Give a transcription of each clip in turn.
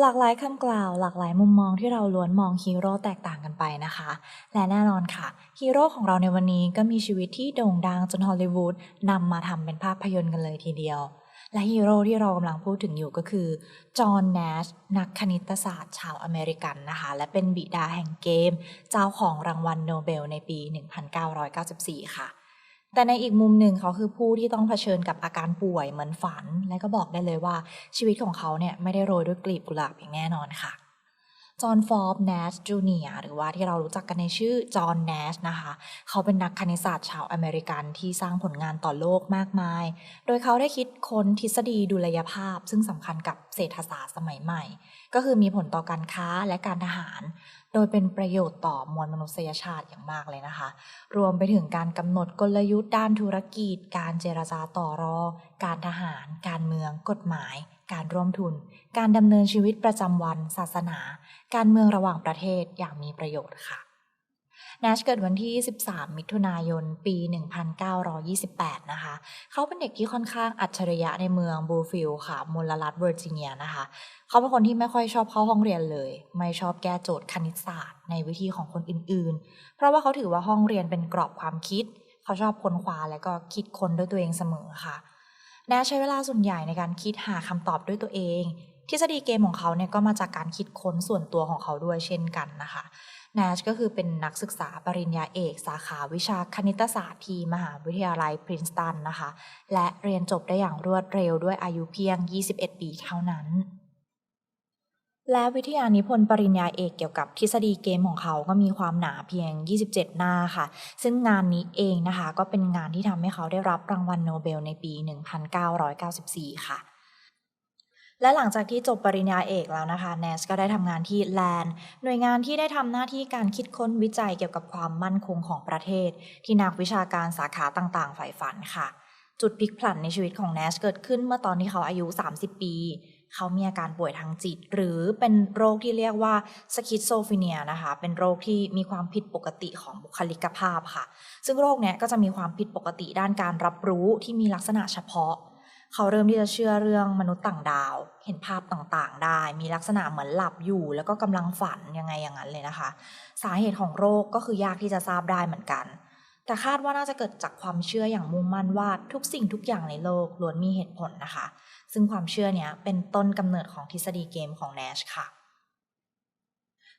หลากหลายคำกล่าวหลากหลายมุมมองที่เราล้วนมองฮีโร่แตกต่างกันไปนะคะ และแน่นอนค่ะฮีโร่ของเราในวันนี้ก็มีชีวิตที่โด่งดังจนฮอลลีวูดนำมาทำเป็นภาพยนตร์กันเลยทีเดียว และฮีโร่ที่เรากำลังพูดถึงอยู่ก็คือ จอห์นแนชนักคณิตศาสตร์ชาวอเมริกันนะคะ และเป็นบิดาแห่งเกม เจ้าของรางวัลโนเบลในปี 1994 ค่ะ แต่ในอีกมุมหนึ่งเขาคือผู้ที่ต้องเผชิญกับอาการป่วยเหมือนฝัน และก็บอกได้เลยว่าชีวิตของเขาเนี่ยไม่ได้โรยด้วยกลีบกุหลาบอย่างแน่นอนค่ะ จอห์นฟอร์บแนชจูเนียหรือว่าที่เรารู้จักกันในชื่อจอห์นแนชนะคะ เขาเป็นนักคณิตศาสตร์ชาวอเมริกันที่สร้างผลงานต่อโลกมากมาย โดยเขาได้คิดค้นทฤษฎีดุลยภาพ ซึ่งสำคัญกับเศรษฐศาสตร์สมัยใหม่ ก็คือมีผลต่อการค้าและการทหาร โดยเป็นประโยชน์ต่อมวลมนุษยชาติอย่างมากเลยนะคะ รวมไปถึงการกำหนดกลยุทธ์ด้านธุรกิจ การเจรจาต่อรองการทหาร การเมือง กฎหมาย การร่วมทุน การดำเนินชีวิตประจำวัน ศาสนา การเมืองระหว่างประเทศอย่างมีประโยชน์ค่ะนชเกิดวันที่ 13 มิถุนายน ปี 1928 นะคะ เขาเป็นเด็กที่ค่อนข้างอัจฉริยะในเมืองบูฟิลด์ค่ะ มลรัฐเวอร์จิเนียนะคะ เขาเป็นคนที่ไม่ค่อยชอบเข้าห้องเรียนเลย ไม่ชอบแก้โจทย์คณิตศาสตร์ ในวิธีของคนอื่นๆ เพราะว่าเขาถือว่าห้องเรียนเป็นกรอบความคิด เขาชอบค้นคว้าและก็คิดค้นด้วยตัวเองเสมอค่ะ แนชใช้เวลาส่วนใหญ่ในการคิดหาคำตอบด้วยตัวเอง ทฤษฎีเกมของเขาเนี่ยก็มาจากการคิดค้นส่วนตัวของเขาด้วยเช่นกันนะคะแนชก็คือเป็นนักศึกษาปริญญาเอก สาขาวิชาคณิตศาสตร์ที่มหาวิทยาลัยพรินสตันนะคะ และเรียนจบได้อย่างรวดเร็วด้วยอายุเพียง 21 ปีเท่านั้น และวิทยานิพนธ์ปริญญาเอกเกี่ยวกับทฤษฎีเกมของเขาก็มีความหนาเพียง 27 หน้าค่ะ ซึ่งงานนี้เองนะคะ ก็เป็นงานที่ทำให้เขาได้รับรางวัลโนเบลในปี 1994 ค่ะและหลังจากที่จบปริญญาเอกแล้วนะคะแนสก็ได้ทำงานที่แลนหน่วยงานที่ได้ทำหน้าที่การคิดค้นวิจัยเกี่ยวกับความมั่นคงของประเทศ ที่นักวิชาการสาขาต่างๆใฝ่ฝันค่ะ จุดพลิกผันในชีวิตของแนชเกิดขึ้นเมื่อตอนที่เขาอายุ 30 ปี เขามีอาการป่วยทางจิต หรือเป็นโรคที่เรียกว่าสคิสโซฟีเนียนะคะ เป็นโรคที่มีความผิดปกติของบุคลิกภาพค่ะ ซึ่งโรคเนี้ยก็จะมีความผิดปกติด้านการรับรู้ที่มีลักษณะเฉพาะ เขาเริ่มที่จะเชื่อเรื่องมนุษย์ต่างดาว เห็นภาพต่างๆ ได้ มีลักษณะเหมือนหลับอยู่ แล้วก็กำลังฝันยังไงอย่างนั้นเลยนะคะ สาเหตุของโรคก็คือยากที่จะทราบได้เหมือนกันแต่คาดว่าน่าจะเกิดจากความเชื่ออย่างมุ่งมั่นว่าทุกสิ่งทุกอย่างในโลกล้วนมีเหตุผลนะคะ ซึ่งความเชื่อเนี้ยเป็นต้นกำเนิดของทฤษฎีเกมของแนชค่ะ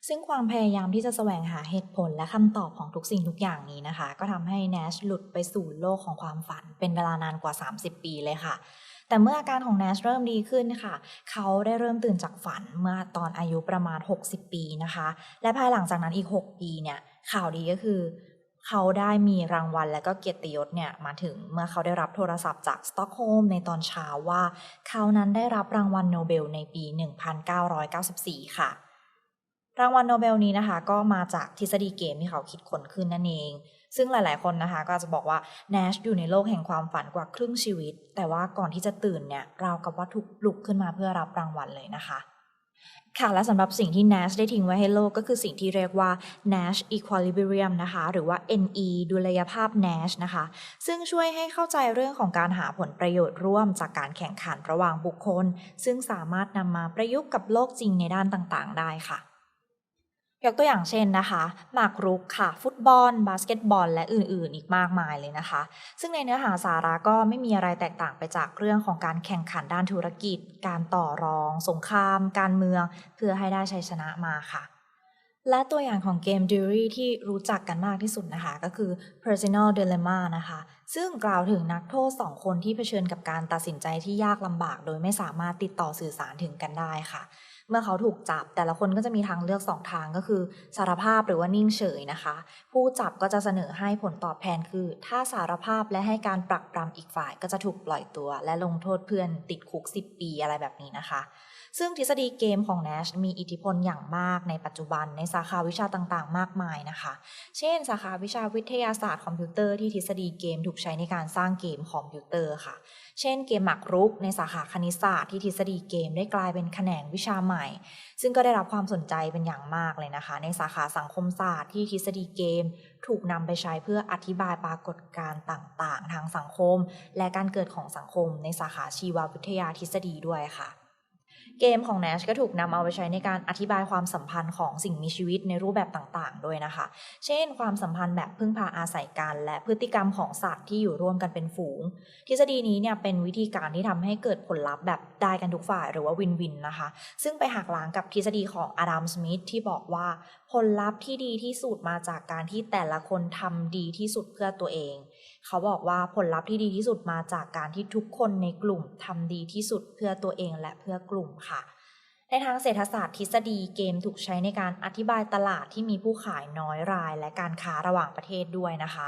ซึ่งความพยายามที่จะแสวงหาเหตุผลและคำตอบของทุกสิ่งทุกอย่างนี้นะคะ ก็ทำให้แนชหลุดไปสู่โลกของความฝัน เป็นเวลานานกว่า 30 ปีเลยค่ะแต่เมื่ออาการของแนชเริ่มดีขึ้นค่ะ เขาได้เริ่มตื่นจากฝันเมื่อตอนอายุประมาณ 60 ปีนะคะ และภายหลังจากนั้นอีก 6 ปีเนี่ย ข่าวดีก็คือ เขาได้มีรางวัลและก็เกียรติยศเนี่ยมาถึงเมื่อเขาได้รับโทรศัพท์จากสต็อกโฮล์มในตอนเช้าว่า เขานั้นได้รับรางวัลโนเบลในปี 1994 ค่ะ รางวัลโนเบลนี้นะคะก็มาจากทฤษฎีเกมที่เขาคิดค้นขึ้นนั่นเอง ซึ่งหลาย ๆ คนนะคะก็จะบอกว่าแนชอยู่ในโลกแห่งความฝันกว่าครึ่งชีวิต แต่ว่าก่อนที่จะตื่นเนี่ยเรากับว่าถูกปลุกขึ้นมาเพื่อรับรางวัลเลยนะคะ ค่ะ และสำหรับสิ่งที่ Nash ได้ทิ้งไว้ให้โลกก็คือสิ่งที่เรียกว่า Nash Equilibrium นะคะ หรือว่า NE ดุลยภาพ Nash นะคะ ซึ่งช่วยให้เข้าใจเรื่องของการหาผลประโยชน์ร่วมจากการแข่งขันระหว่างบุคคล ซึ่งสามารถนำมาประยุกต์กับโลกจริงในด้านต่างๆ ได้ค่ะ ยกตัวอย่างเช่นนะคะหมากรุกค่ะ ฟุตบอล บาสเกตบอล และอื่นๆ อีกมากมายเลยนะคะ ซึ่งในเนื้อหาสาระก็ไม่มีอะไรแตกต่างไปจากเรื่องของการแข่งขันด้านธุรกิจ การต่อรอง สงคราม การเมือง เพื่อให้ได้ชัยชนะมาค่ะ และตัวอย่างของเกมดิวรี่ที่รู้จักกันมากที่สุดนะคะ ก็คือ Personal Dilemma นะคะ ซึ่งกล่าวถึงนักโทษสองคนที่เผชิญกับการตัดสินใจที่ยากลำบาก โดยไม่สามารถติดต่อสื่อสารถึงกันได้ค่ะ เมื่อเขาถูกจับแต่ละคนก็จะมีทางเลือกสองทางก็คือสารภาพหรือว่านิ่งเฉยนะคะ ผู้จับก็จะเสนอให้ผลตอบแทนคือ ถ้าสารภาพและให้การปรักปรำอีกฝ่ายก็จะถูกปล่อยตัว และลงโทษเพื่อนติดคุก 10 ปีอะไรแบบนี้นะคะ ซึ่งทฤษฎีเกมของ Nash มีอิทธิพลอย่างมากในปัจจุบันในสาขาวิชาต่างๆ มากมายนะคะ เช่น สาขาวิชาวิทยาศาสตร์คอมพิวเตอร์ที่ทฤษฎีเกมถูกใช้ในการสร้างเกมคอมพิวเตอร์ค่ะ เช่น เกมหมากรุกในสาขาคณิตศาสตร์ที่ทฤษฎีเกมได้กลายเป็นแขนงวิชาใหม่ ซึ่งก็ได้รับความสนใจเป็นอย่างมากเลยนะคะ ในสาขาสังคมศาสตร์ที่ทฤษฎีเกม ถูกนำไปใช้เพื่ออธิบายปรากฏการณ์ต่างๆ ทางสังคม และการเกิดของสังคมในสาขาชีววิทยาทฤษฎีด้วยค่ะ เกมของ Nash ก็ถูกนำเอาไปใช้ในการอธิบายความสัมพันธ์ของสิ่งมีชีวิตในรูปแบบต่างๆ ด้วยนะคะ เช่น ความสัมพันธ์แบบพึ่งพาอาศัยกัน และพฤติกรรมของสัตว์ที่อยู่ร่วมกันเป็นฝูง ทฤษฎีนี้เนี่ยเป็นวิธีการที่ทำให้เกิดผลลัพธ์แบบได้กันทุกฝ่ายหรือว่าวินวินนะคะ ซึ่งไปหักล้างกับทฤษฎีของอดัมสมิธที่บอกว่า ผลลัพธ์ที่ดีที่สุดมาจากการที่แต่ละคนทำดีที่สุดเพื่อตัวเอง เขาบอกว่าผลลัพธ์ที่ดีที่สุดมาจากการที่ทุกคนในกลุ่มทำดีที่สุดเพื่อตัวเองและเพื่อกลุ่มค่ะในทางเศรษฐศาสตร์ทฤษฎีเกมถูกใช้ในการอธิบายตลาดที่มีผู้ขายน้อยราย และการค้าระหว่างประเทศด้วยนะคะ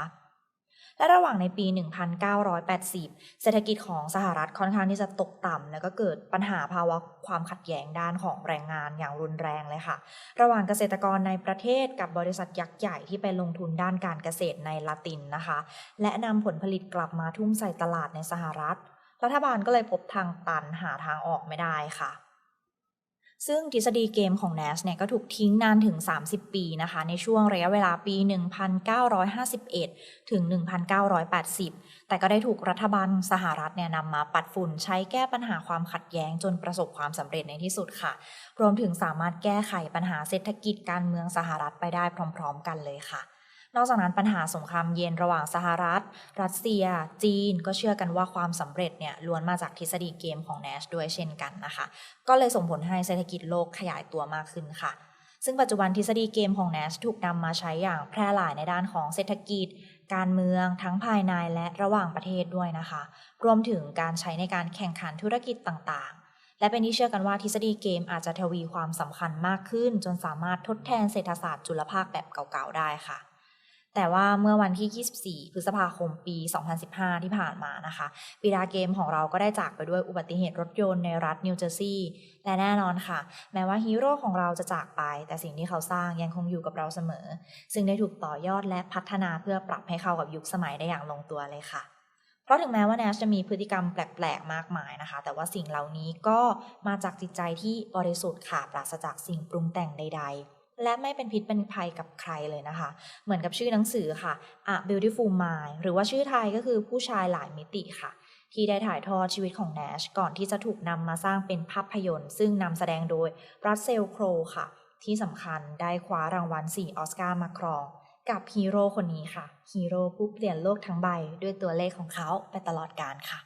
และระหว่างในปี 1980 เศรษฐกิจของสหรัฐค่อนข้างที่จะตกต่ำแล้วก็เกิดปัญหาภาวะความขัดแย้งด้านของแรงงานอย่างรุนแรงเลยค่ะ ระหว่างเกษตรกรในประเทศกับบริษัทยักษ์ใหญ่ที่ไปลงทุนด้านการเกษตรในละตินนะคะ และนำผลผลิตกลับมาทุ่มใส่ตลาดในสหรัฐ รัฐบาลก็เลยพบทางตันหาทางออกไม่ได้ค่ะ ซึ่งทฤษฎีเกมของ Nash เนี่ยก็ถูกทิ้งนานถึง 30 ปีนะคะ ในช่วงระยะเวลาปี 1951 ถึง 1980 แต่ก็ได้ถูกรัฐบาลสหรัฐเนี่ยนำมาปัดฝุ่นใช้แก้ปัญหาความขัดแย้งจนประสบความสำเร็จในที่สุดค่ะ รวมถึงสามารถแก้ไขปัญหาเศรษฐกิจการเมืองสหรัฐไปได้พร้อม ๆ กันเลยค่ะ นอกจากนั้นปัญหาสงครามเย็นระหว่างสหรัฐ รัสเซีย จีน ก็เชื่อกันว่าความสำเร็จเนี่ยล้วนมาจากทฤษฎีเกมของ Nash ด้วยเช่นกันนะคะ ก็เลยส่งผลให้เศรษฐกิจโลกขยายตัวมากขึ้นค่ะซึ่งปัจจุบันทฤษฎีเกมของ Nash ถูกนำมาใช้อย่างแพร่หลายในด้านของเศรษฐกิจ การเมืองทั้งภายในและระหว่างประเทศด้วยนะคะ รวมถึงการใช้ในการแข่งขันธุรกิจต่างๆ และเป็นที่เชื่อกันว่าทฤษฎีเกมอาจจะทวีความสำคัญมากขึ้น จนสามารถทดแทนเศรษฐศาสตร์จุลภาคแบบเก่าๆได้ค่ะ แต่ว่าเมื่อวันที่ 24 พฤษภาคมปี 2015 ที่ผ่านมานะคะปีดาเกมของเราก็ได้จากไปด้วยอุบัติเหตุรถยนต์ในรัฐนิวเจอร์ซีย์ และแน่นอนค่ะ แม้ว่าฮีโร่ของเราจะจากไป แต่สิ่งที่เขาสร้างยังคงอยู่กับเราเสมอ ซึ่งได้ถูกต่อยอดและพัฒนาเพื่อปรับให้เข้ากับยุคสมัยได้อย่างลงตัวเลยค่ะเพราะถึงแม้ว่าแนชจะมีพฤติกรรมแปลก ๆ มากมายนะคะ แต่ว่าสิ่งเหล่านี้ก็มาจากจิตใจที่บริสุทธิ์ค่ะ ปราศจากสิ่งปรุงแต่งใด ๆ และไม่เป็นพิษเป็นภัยกับใครเลยนะคะ เหมือนกับชื่อหนังสือค่ะ A Beautiful Mind หรือว่าชื่อไทยก็คือผู้ชายหลายมิติค่ะ ที่ได้ถ่ายทอดชีวิตของแนชก่อนที่จะถูกนำมาสร้างเป็นภาพยนตร์ ซึ่งนำแสดงโดยรัสเซลโครค่ะ ที่สำคัญได้คว้ารางวัล 4 ออสการ์มาครอง กับฮีโร่คนนี้ค่ะฮีโร่ผู้เปลี่ยนโลกทั้งใบด้วยตัวเลขของเขาไปตลอดกาลค่ะ